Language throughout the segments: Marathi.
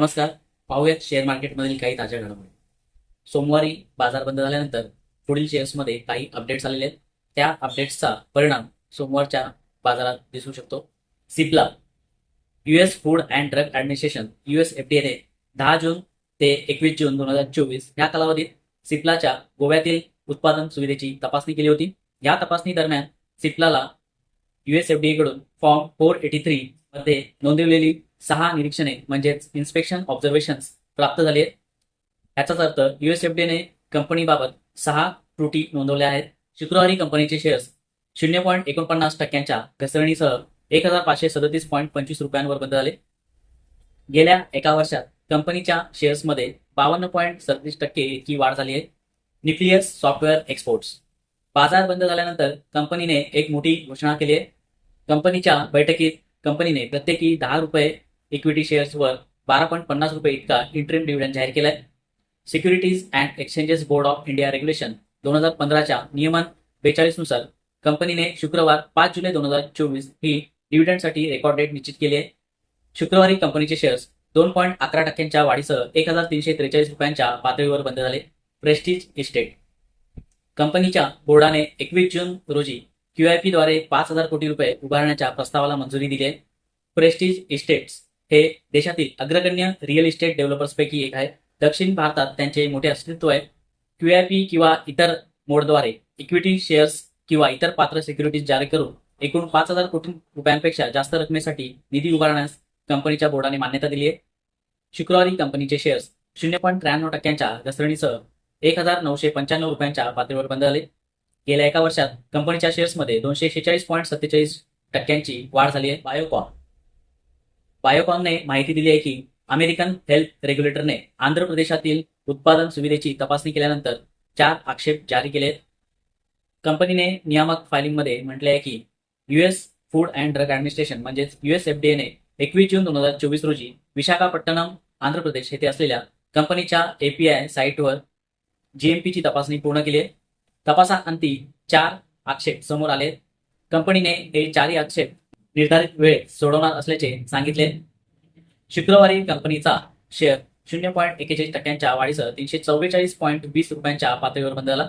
नमस्कार. पाहूयात शेअर मार्केटमधील काही ताज्या घडामोडी. सोमवारी बाजार बंद झाल्यानंतर पुढील शेअर्समध्ये काही अपडेट्स आलेले आहेत. त्या अपडेट्सचा परिणाम सोमवारच्या बाजारात दिसू शकतो. Cipla US Food and Drug Administration US एफडीएने दहा जून ते एकवीस जून दोन हजार चोवीस या कालावधीत सिप्लाच्या गोव्यातील उत्पादन सुविधेची तपासणी केली होती. या तपासणी दरम्यान सिप्लाला युएस एफडीए कडून फॉर्म फोर एटी थ्री मध्ये नोंदवलेली सहा निरीक्षणे म्हणजेच इन्स्पेक्शन ऑब्झर्वेशन्स प्राप्त झाले आहेत. याचाच अर्थ युएसएफडीने कंपनीबाबत सहा त्रुटी नोंदवल्या आहेत. शुक्रवारी कंपनीचे शेअर्स शून्य पॉईंट एकोणपन्नास टक्क्यांच्या घसरणीसह एक हजार पाचशे सदतीस पॉईंट पंचवीस रुपयांवर बंद झाले. गेल्या एका वर्षात कंपनीच्या शेअर्समध्ये बावन्न पॉईंट सदतीस टक्के इतकी वाढ झाली आहे. न्यूक्लियस सॉफ्टवेअर एक्सपोर्ट्स बाजार बंद झाल्यानंतर कंपनीने एक मोठी घोषणा केली आहे. कंपनीच्या बैठकीत कंपनीने प्रत्येकी दहा रुपये इक्विटी शेअर्सवर बारा पॉईंट पन्नास रुपये इतका इंटरिम डिव्हिडंड जाहीर केलाय. Securities and Exchanges Board of India regulation दोन हजार पंधराच्या नियमन बेचाळीसनुसार कंपनीने शुक्रवार पाच जुलै दोन हजार चोवीस ही डिव्हिडंडसाठी रेकॉर्ड डेट निश्चित केली आहे. शुक्रवारी कंपनीचे शेअर्स दोन पॉईंट अकरा टक्क्यांच्या वाढीसह एक हजार तीनशे त्रेचाळीस रुपयांच्या पातळीवर बंद झाले. प्रेस्टीज इस्टेट कंपनीच्या बोर्डाने एकवीस जून रोजी क्यूआयपी द्वारे पाच हजार कोटी रुपये उभारण्याच्या प्रस्तावाला मंजुरी दिली आहे. प्रेस्टीज इस्टेट्स हे देशातील अग्रगण्य रिअल इस्टेट डेव्हलपर्सपैकी एक आहे. दक्षिण भारतात त्यांचे मोठे अस्तित्व आहे. क्यूआयपी किंवा इतर मोडद्वारे इक्विटी शेअर्स किंवा इतर पात्र सिक्युरिटीज जारी करून एकूण पाच हजार कोटी रुपयांपेक्षा जास्त रकमेसाठी निधी उभारण्यास कंपनीच्या बोर्डाने मान्यता दिली आहे. शुक्रवारी कंपनीचे शेअर्स शून्य पॉईंट त्र्याण्णव टक्क्यांच्या घसरणीसह एक हजार नऊशे पंच्याण्णव रुपयांच्या पातळीवर बंद झाले. गेल्या एका वर्षात कंपनीच्या शेअर्समध्ये दोनशे शेहेचाळीस पॉईंट सत्तेचाळीस टक्क्यांची वाढ झाली आहे. बायोकॉम बायोकॉनने माहिती दिली आहे की अमेरिकन हेल्थ रेग्युलेटरने आंध्र प्रदेशातील उत्पादन सुविधेची तपासणी केल्यानंतर चार आक्षेप जारी केलेत. कंपनीने नियामक फायलिंगमध्ये म्हटले आहे की US food and drug administration म्हणजेच युएस एफडीएने एकवीस जून दोन हजार चोवीस रोजी विशाखापट्टणम आंध्र प्रदेश येथे असलेल्या कंपनीच्या एपीआय साईटवर जीएमपीची तपासणी पूर्ण केली आहे. तपासाअंती चार आक्षेप समोर आले कंपनीने हे चारही आक्षेप निर्धारित वेळेत सोडवणार असल्याचे सांगितले. शुक्रवारी कंपनीचा शेअर शून्य पॉईंट एकेचाळीस टक्क्यांच्या वाढीसह तीनशे चव्वेचाळीस पॉईंट वीस रुपयांच्या पातळीवर बंद झाला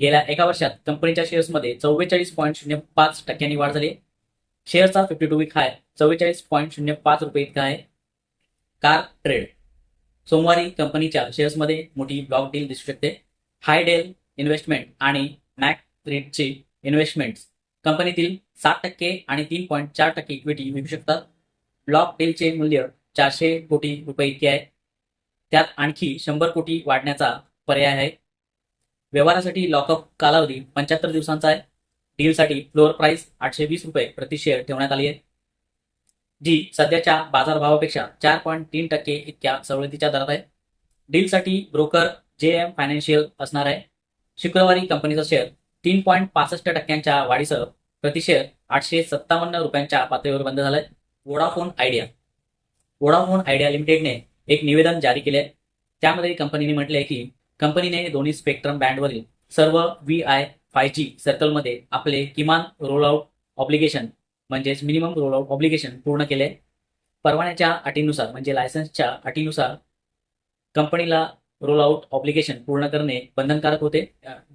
गेल्या एका वर्षात कंपनीच्या शेअर्समध्ये चव्वेचाळीस पॉईंट शून्य पाच टक्क्यांनी वाढ झाली. शेअरचा फिफ्टी टू वीक हाय चव्वेचाळीस पॉईंट शून्य पाच रुपये इतका आहे. कार ट्रेड सोमवारी कंपनीच्या शेअर्समध्ये मोठी ब्लॉक डील दिसू शकते. हाय डेल इन्व्हेस्टमेंट आणि मॅक रीडची इन्व्हेस्टमेंट्स कंपनीतील सात टक्के आणि तीन पॉईंट चार टक्के इक्विटी विकू शकतात. ब्लॉक डेलचे मूल्य चारशे कोटी रुपये इतके आहे. त्यात आणखी शंभर कोटी वाढण्याचा पर्याय आहे. व्यवहारासाठी लॉकअप कालावधी पंच्याहत्तर दिवसांचा आहे. डीलसाठी फ्लोअर प्राइस आठशे वीस रुपये प्रति शेअर ठेवण्यात आली आहे. जी सध्याच्या बाजारभावापेक्षा चार पॉईंट तीन टक्के इतक्या सवलतीच्या दरात आहे. डीलसाठी ब्रोकर जे एम फायनान्शियल असणार आहे. शुक्रवारी कंपनीचा शेअर तीन पॉईंट पासष्ट टक्क्यांच्या वाढीसह प्रतिशेअर आठशे सत्तावन्न रुपयांच्या पातळीवर बंद झालाय. वोडाफोन आयडिया वोडाफोन आयडिया लिमिटेडने एक निवेदन जारी केले त्यामध्ये कंपनीने म्हटले की कंपनीने दोन्ही स्पेक्ट्रम बँडवरील सर्व व्ही आय फाय जी सर्कलमध्ये आपले किमान रोल आउट ऑब्लिगेशन म्हणजेच मिनिमम रोल आउट ऑब्लिगेशन पूर्ण केले परवान्याच्या अटीनुसार म्हणजे लायसन्सच्या अटीनुसार कंपनीला रोल आउट ऑब्लिगेशन पूर्ण करणे बंधनकारक होते.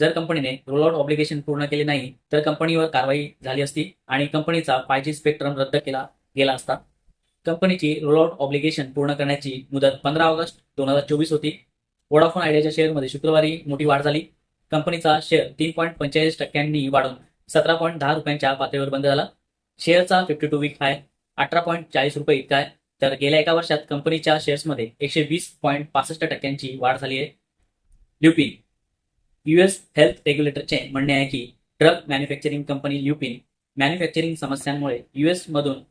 जर कंपनीने रोल आउट ऑब्लिगेशन पूर्ण केले नाही तर कंपनीवर कारवाई झाली असती आणि कंपनीचा फाय जी स्पेक्ट्रम रद्द केला गेला असता. कंपनीची रोल आउट ऑब्लिगेशन पूर्ण करण्याची मुदत पंधरा ऑगस्ट दोन हजार चोवीस होती. वोडाफोन आयडियाच्या शेअरमध्ये शुक्रवारी मोठी वाढ झाली. कंपनीचा शेअर तीन पॉईंट पंचेचाळीस टक्क्यांनी वाढून सतरा पॉईंट दहा रुपयांच्या पातळीवर बंद झाला. शेअरचा फिफ्टी टू वीक हाय अठरा पॉईंट चाळीस रुपये इतका आहे. तर गेल्या एका वर्षात कंपनीच्या शेअर्समध्ये एकशे वीस पॉईंट पासष्ट टक्क्यांची वाढ झाली आहे. ल्युपिन युएस हेल्थ रेग्युलेटरचे म्हणणे आहे की drug manufacturing company Lupin manufacturing समस्यांमुळे युएस मधून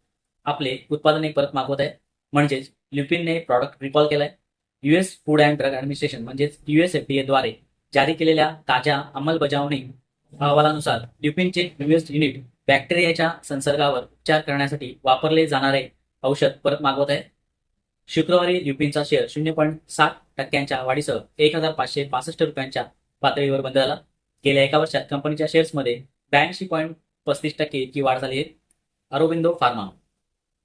आपले उत्पादने परत मागवत आहे. म्हणजेच ल्युपिनने प्रॉडक्ट रिकॉल केलाय. US Food and Drug Administration म्हणजेच युएसद्वारे जारी केलेल्या ताज्या अंमलबजावणी अहवालानुसार ल्युपिनचे युएस युनिट बॅक्टेरियाच्या संसर्गावर उपचार करण्यासाठी वापरले जाणारे औषध परत मागवत आहे. शुक्रवारी युपीचा शेअर शून्य पॉईंट सात टक्क्यांच्या वाढीसह एक हजार पाचशे पासष्ट रुपयांच्या पातळीवर बंद झाला. गेल्या एका वर्षात कंपनीच्या शेअर्समध्ये ब्याऐंशी पॉईंट पस्तीस टक्के इतकी वाढ झाली आहे. Aurobindo Pharma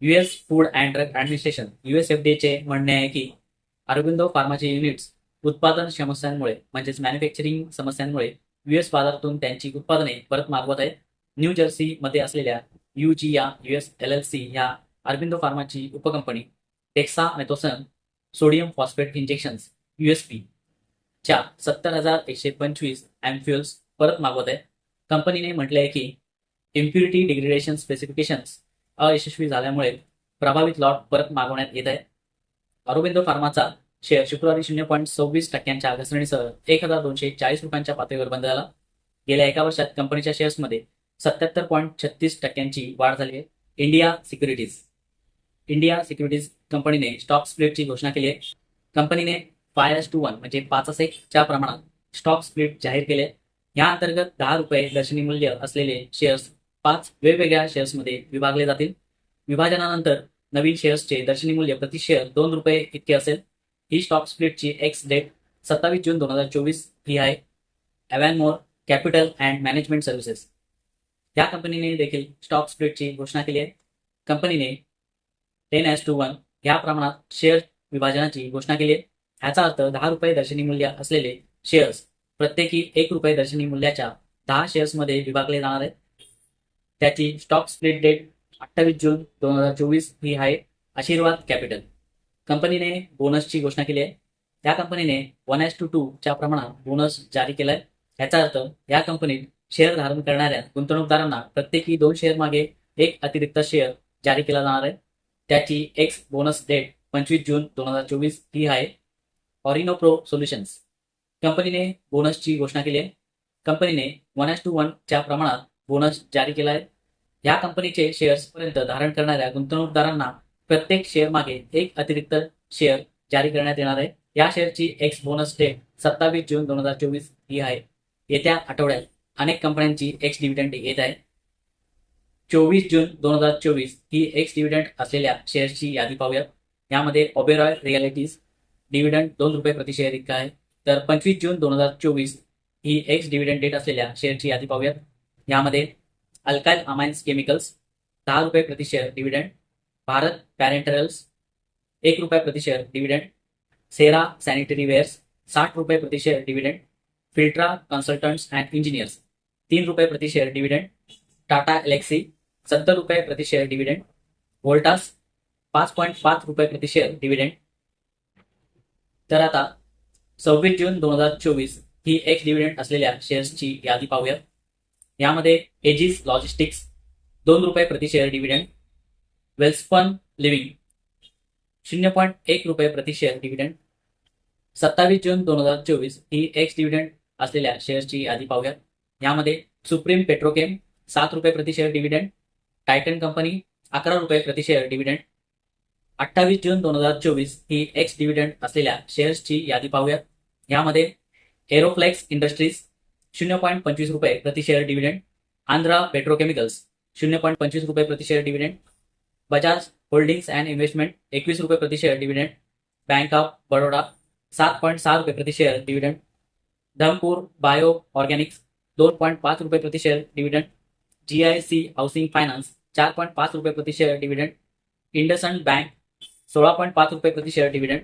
US Food and Drug Administration चे म्हणणे आहे की अरोबिंदो फार्माचे युनिट्स उत्पादन समस्यांमुळे म्हणजेच मॅन्युफॅक्चरिंग समस्यांमुळे युएस बाजारातून त्यांची उत्पादने परत मागवत आहेत. न्यू जर्सीमध्ये असलेल्या यू जी या युएस एल एल सी ह्या अरबिंदो फार्माची उपकंपनी dexamethasone sodium phosphate injections USP च्या सत्तर हजार एकशे पंचवीस अँफ्युअल्स परत मागवत आहे कंपनीने म्हटले आहे की इम्प्युरिटी डिग्रेडेशन स्पेसिफिकेशन्स अयशस्वी झाल्यामुळे प्रभावित लॉट परत मागवण्यात येत आहे अरबिंदो फार्माचा शेअर शुक्रवारी शून्य पॉईंट सव्वीस टक्क्यांच्या घसरणीसह एक हजार दोनशे चाळीस रुपयांच्या पातळीवर बंद झाला. गेल्या एका वर्षात कंपनीच्या शेअर्समध्ये सत्याहत्तर पॉईंट छत्तीस टक्क्यांची वाढ झाली आहे. India Securities. इंडिया सिक्युरिटीज कंपनीने स्टॉक स्प्लिटची घोषणा केली आहे. कंपनीने फाय एस टू वन म्हणजे पाच च्या प्रमाणात स्टॉक स्प्लिट जाहीर केले. या अंतर्गत दहा रुपये दर्शनी मूल्य असलेले शेअर्स पाच वेगवेगळ्या शेअर्समध्ये विभागले जातील. विभाजनानंतर नवीन शेअर्सचे दर्शनी मूल्य प्रति शेअर दोन रुपये इतके असेल. ही स्टॉक स्प्लिटची एक्स डेट सत्तावीस जून दोन हजार चोवीस ही आहे. Avonmore Capital and Management Services या कंपनीने देखील स्टॉक स्प्लिटची घोषणा केली आहे. कंपनीने टेन एस टू वन या प्रमाणात शेअर विभाजनाची घोषणा केली आहे. ह्याचा अर्थ दहा रुपये दर्शनी मूल्य असलेले शेअर्स प्रत्येकी एक रुपये दर्शनी मूल्याच्या दहा शेअर्समध्ये विभागले जाणार आहेत. त्याची स्टॉक स्प्लिट डेट अठ्ठावीस जून दोन हजार चोवीस ही आहे. आशीर्वाद कॅपिटल कंपनीने बोनसची घोषणा केली आहे. त्या कंपनीने वन एस टू टू च्या प्रमाणात बोनस जारी केलाय याचा अर्थ या कंपनीत शेअर धारण करणाऱ्या गुंतवणूकदारांना प्रत्येकी दोन शेअर मागे एक अतिरिक्त शेअर जारी केला जाणार आहे. त्याची एक्स बोनस डेट पंचवीस जून दोन हजार चोवीस ही आहे. ऑरिनो प्रो सोल्युशन्स कंपनीने बोनसची घोषणा केली आहे. कंपनीने वन एस टू वन च्या प्रमाणात बोनस जारी केला आहे. या कंपनीचे शेअर्स पर्यंत धारण करणाऱ्या गुंतवणूकदारांना प्रत्येक शेअर मागे एक अतिरिक्त शेअर जारी करण्यात येणार आहे. या शेअरची एक्स बोनस डेट सत्तावीस जून दोन हजार चोवीस ही आहे. येत्या आठवड्यात अनेक कंपन्यांची एक्स डिव्हिडंड येत आहे. चोवीस जून दोन हजार चोवीस ही एक्स डिव्हिडंड असलेल्या शेअर्सची यादी पाहूया यामध्ये ओबेरॉय रियालिटीज डिव्हिडंड दोन रुपये प्रति शेअर इतका आहे. तर पंचवीस जून दोन हजार चोवीस ही एक्स डिव्हिडंड डेट असलेल्या शेअरची यादी पाहूयात. यामध्ये अल्काइल अमाइन्स केमिकल्स दहा रुपये प्रति शेअर डिव्हिडंड भारत पॅरेंटरल्स एक रुपये प्रति share dividend Cera sanitary wares साठ रुपये प्रति share dividend Filtra Consultants and Engineers तीन रुपये प्रति शेअर डिव्हिडंड टाटा एलेक्सी सत्तर रुपये प्रति शेअर डिव्हिडंड व्होल्टास पाच पॉईंट पाच रुपये प्रति शेअर डिव्हिडंड तर आता सव्वीस जून दोन हजार चोवीस ही एक्स डिव्हिडंड असलेल्या शेअर्सची यादी पाहूयात यामध्ये एजिस लॉजिस्टिक्स दोन रुपये प्रति शेअर डिव्हिडंड वेल्सपन लिव्हिंग शून्य पॉईंट एक रुपये प्रति शेअर डिव्हिडंड सत्तावीस जून दोन हजार चोवीस ही एक्स डिव्हिडंड असलेल्या शेअर्सची यादी पाहूयात यामध्ये सुप्रीम पेट्रोकेम सात रुपये प्रति शेअर डिव्हिडंड टायटन कंपनी अकरा रुपये प्रति शेअर डिव्हिडंड अठ्ठावीस जून दोन हजार चोवीस ही एक्स डिव्हिडंड असलेल्या शेअर्सची यादी पाहूयात. यामध्ये एरोफ्लेक्स इंडस्ट्रीज शून्य पॉईंट पंचवीस रुपये प्रति शेअर डिव्हिडंड आंध्रा पेट्रोकेमिकल्स शून्य पॉईंट पंचवीस रुपये प्रति share dividend Bajaj Holdings and Investment एकवीस रुपये प्रति share dividend bank of Baroda सात पॉईंट सहा रुपये प्रति share dividend Dhampur Bio Organics दोन पॉईंट पाच रुपये प्रति share dividend G I C Housing Finance चार पॉईंट पाच रुपये प्रति शेअर डिव्हिडंड इंडसंड बँक सोळा पॉईंट पाच रुपये प्रति शेअर डिव्हिडंड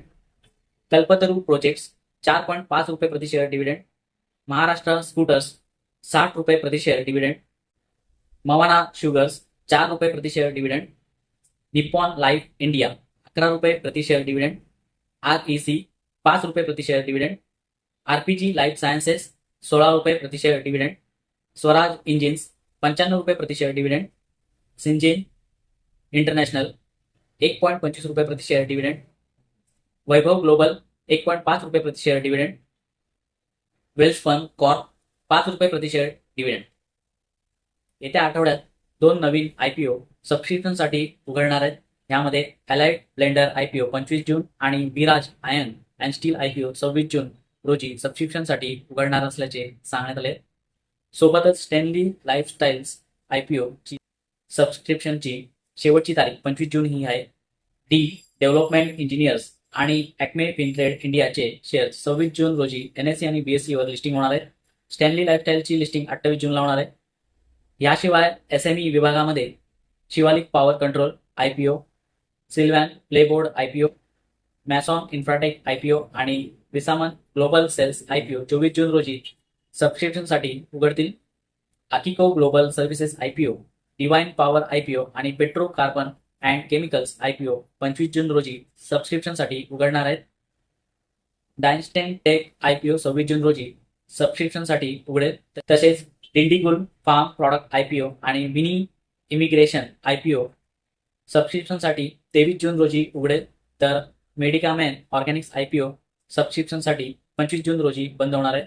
कल्पतरू प्रोजेक्ट्स चार पॉईंट पाच रुपये प्रति शेअर डिव्हिडंड महाराष्ट्र स्कूटर्स साठ रुपये प्रति शेअर डिव्हिडंड मवाना शुगर्स चार रुपये प्रति share dividend Nippon Life India अकरा रुपये प्रति share dividend R E C पाच रुपये प्रति share dividend RPG Life Sciences सोळा रुपये प्रति शेअर डिव्हिडंड स्वराज इंजिन्स पंच्याण्णव रुपये प्रति शेअर डिव्हिडंड सिंजिन इंटरनॅशनल एक पॉईंट पंचवीस रुपये प्रति शेअर डिव्हिडंड वैभव ग्लोबल एक पॉईंट पाच रुपये प्रति share dividend Welspun Corp पाच रुपये प्रति शेअर डिव्हिडंड येत्या आठवड्यात दोन नवीन आयपीओ सबस्क्रिप्शनसाठी उघडणार आहेत. यामध्ये अलाइट ब्लेंडर आयपीओ पंचवीस जून आणि Biraj iron and steel IPO सव्वीस जून रोजी सबस्क्रिप्शनसाठी उघडणार असल्याचे सांगण्यात आले. सोबतच स्टॅनली लाईफस्टाईल्स आयपीओ ची सबस्क्रिप्शनची शेवटची तारीख पंचवीस जून ही आहे. डी डेव्हलपमेंट इंजिनियर्स आणि ॲक्मे फिनट्रेड इंडियाचे शेअर सव्वीस जून रोजी एन एस सी आणि बी एस वर लिस्टिंग होणार आहे. स्टॅनली लाईफस्टाईलची लिस्टिंग अठ्ठावीस जूनला होणार आहे. याशिवाय एस एम ई विभागामध्ये Shivalik Power Control I P O Sylvan Plyboard I P O Mason Infratech I P O आणि Visaman Global Sales I P O चोवीस जून रोजी सबस्क्रिप्शनसाठी उघडतील. Akiko Global Services I P O Divine Power IPO आणि Petro Carbon and Chemicals IPO पंचवीस जून रोजी सबस्क्रिप्शनसाठी उघडणार आहेत. डायन्स्टेन टेक आयपीओ सव्वीस जून रोजी सबस्क्रिप्शनसाठी उघडेल. तसेच डिंडीगुल फार्म प्रॉडक्ट आयपीओ आणि मिनी इमिग्रेशन आयपीओ सबस्क्रिप्शनसाठी तेवीस जून रोजी उघडेल. तर मेडिकामॅन ऑर्गॅनिक्स आयपीओ सबस्क्रिप्शनसाठी पंचवीस जून रोजी बंद होणार आहे.